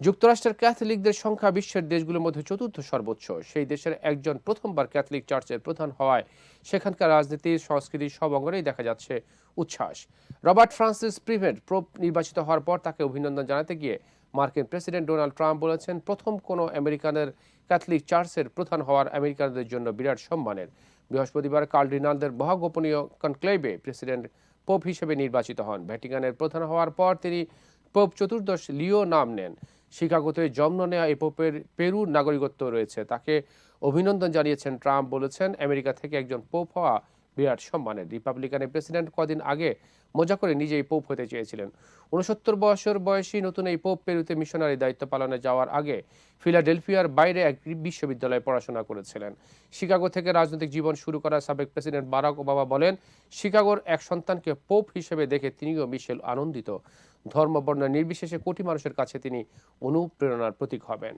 যুক্তরাষ্ট্রের ক্যাথলিকদের সংখ্যা বিশ্বের দেশগুলোর মধ্যে চতুর্থ সর্বোচ্চ। সেই দেশের একজন প্রথমবার ক্যাথলিক চার্চের প্রধান হওয়ায় সেখানকার রাজনীতি, সংস্কৃতি সব অঙ্গনেই দেখা যাচ্ছে উচ্ছ্বাস। রবার্ট ফ্রান্সিস প্রিভেন্ট প্রোপ নির্বাচিত হওয়ার পর তাকে অভিনন্দন জানাতে গিয়ে মার্কিন প্রেসিডেন্ট ডোনাল্ড ট্রাম্প বলেছেন, প্রথম কোনো আমেরিকানের ক্যাথলিক চার্চের প্রধান হওয়ার আমেরিকানদের জন্য বিরাট সম্মানের। বৃহস্পতিবার কার্ডিনালদের মহাগোপনীয় কনক্লেভে প্রেসিডেন্ট পোপ হিসেবে নির্বাচিত হন। ভ্যাটিকানের প্রধান হওয়ার পর তিনি পোপ চতুর্দশ লিও নাম নেন। শিকাগোতে জন্ম নেওয়া এই পোপের পেরুর নাগরিকত্ব রয়েছে। তাকে অভিনন্দন জানিয়েছেন ট্রাম্প, বলেছেন আমেরিকা থেকে একজন পোপ হওয়া বিরাট সম্মানের রিপাবলিকানের প্রেসিডেন্ট কদিন আগে মজা করে নিজেই পোপ হতে চেয়েছিলেন। উনসত্তর বছর বয়সী নতুন এই পোপ পেরুতে মিশনারি দায়িত্ব পালনে যাওয়ার আগে ফিলাডেলফিয়ার বাইরে এক বিশ্ববিদ্যালয়ে পড়াশোনা করেছিলেন। শিকাগো থেকে রাজনৈতিক জীবন শুরু করা সাবেক প্রেসিডেন্ট বারাক ওবামা বলেন, শিকাগোর এক সন্তানকে পোপ হিসেবে দেখে তিনিও মিশেল আনন্দিত। ধর্ম বর্ণ নির্বিশেষে কোটি মানুষের কাছে তিনি অনুপ্রেরণার প্রতীক হবেন।